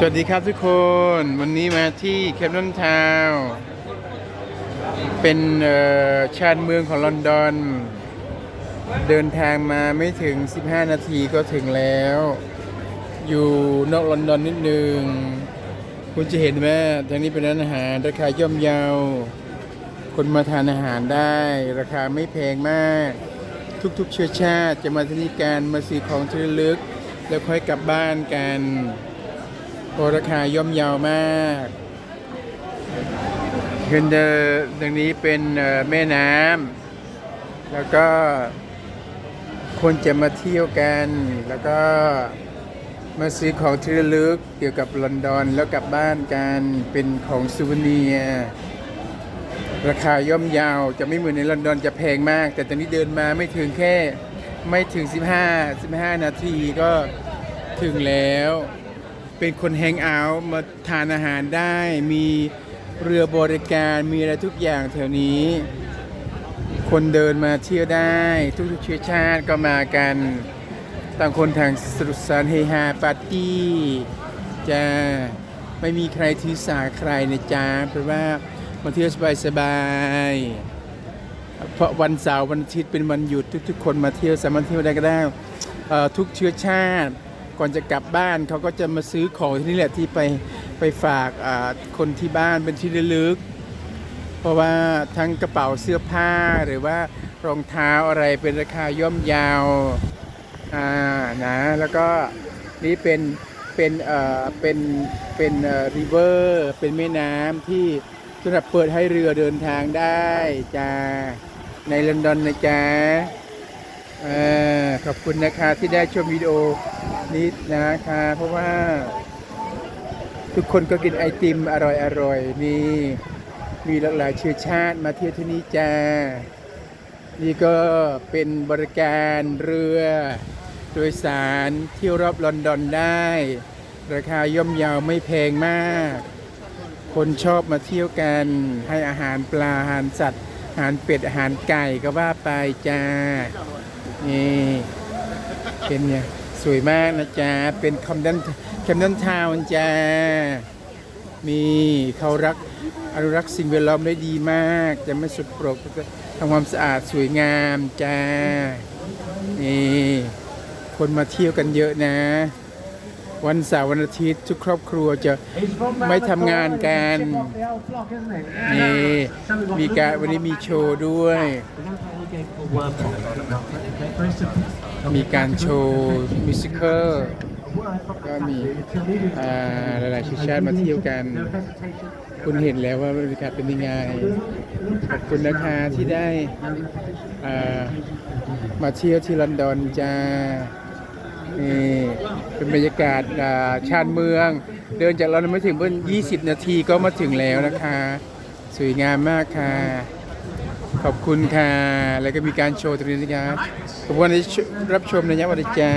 สวัสดีครับทุกคนวันนี้มาที่เคปตันทาวเป็นชานเมืองของลอนดอน เดินทางมาไม่ถึง 15 นาทีก็ถึงแล้ว อยู่นอกลอนดอนนิดนึง คุณจะเห็นไหมทางนี้เป็นร้านอาหารราคาย่อมเยา คนมาทานอาหารได้ ราคาไม่แพงมาก ทุกๆเชื้อชาติจะมาที่นี่กันมาซื้อของที่ระลึก แล้วค่อยกลับบ้านกัน เพราคาย่อมเยาวมากเห็นเดอดังนี้เป็นแม่น้ำแล้วก็คนจะมาเที่ยวกัน แล้วก็มาซื้อของที่ระลึกเกี่ยวกับลอนดอนแล้วกลับบ้านกันเป็นของซูเวเนียราคาย่อมเยาวจะไม่เหมือนในลอนดอนจะแพงมาก แต่ตอนนี้เดินมาไม่ถึงแค่ไม่ถึง 15 15 นาทีก็ถึงแล้ว เป็นคนแฮงเอาท์มาทานอาหารได้ มีเรือบริการมีอะไรทุกอย่างแถวนี้ คนเดินมาเที่ยวได้ ทุกๆเชื้อชาติก็มากันต่างคนทางสนุกสนานเฮฮาปาร์ตี้จะไม่มีใครถือสาใครนะจ๊ะเพราะว่ามาเที่ยวสบายๆเพราะวันเสาร์วันอาทิตย์เป็นวันหยุดทุก ๆ คนมาเที่ยวสามารถเที่ยวได้ก็ได้ทุกเชื้อชาติ ก่อนจะกลับบ้านเขาก็จะมาซื้อของที่นี่แหละที่ไปไปฝากคนที่บ้านเป็นที่ระลึก เพราะว่าทั้งกระเป๋าเสื้อผ้าหรือว่ารองเท้าอะไรเป็นราคาย่อมยาวอ่านะแล้วก็นี่เป็นเป็นเอ่อเป็นเป็นเอ่อริเวอร์เป็นแม่น้ำที่สำหรับเปิดให้เรือเดินทางได้จ้าในลอนดอนนะจ๊ะเอ่อ ขอบคุณนะคะที่ได้ชมวิดีโอนี้นะคะ เพราะว่า ทุกคนก็กินไอติมอร่อยอร่อยๆนี่ มีหลากหลายเชื้อชาติมาเที่ยวที่นี่จ้า นี่ก็เป็นบริการเรือ โดยสารเที่ยวรอบลอนดอนได้ ราคาย่อมเยาวไม่แพงมาก คนชอบมาเที่ยวกันให้อาหารปลาอาหารสัตว์ หารเป็ดอาหารไก่ก็ว่าไปจ้า นี่เป็นไงสวยมากนะจ๊ะ เป็นคอมดันแคมดันทาวน์จ้ามีเขารักอนุรักษ์สิ่งแวดล้อมได้ดีมาก จะไม่สุดโปรกทำความสะอาดสวยงามจ้า นี่ คนมาเที่ยวกันเยอะนะ วันเสาร์วันอาทิตย์ทุกครอบครัวจะไม่ทำงานกันนี่มีการวันนี้มีโชว์ด้วย มีการโชว์มิวสิควลก็มีอ่าหลายๆเชื้อชาติมาเที่ยวกัน คุณเห็นแล้วว่าบรรยากาศเป็นยังไง ขอบคุณนะคะที่ได้อ่ามาเที่ยวที่ลอนดอนจ้า นี่เป็นบรรยากาศาชานเมือง เดินจากเราไมาถึงเพิ่ง20 นาทีก็มาถึงแล้วนะคะ สวยงามมากค่ะ ขอบคุณค่ะ แล้วก็มีการโชว์ตรงนี้นะคะขอบคุณที่รับชมนะยะวันจ้า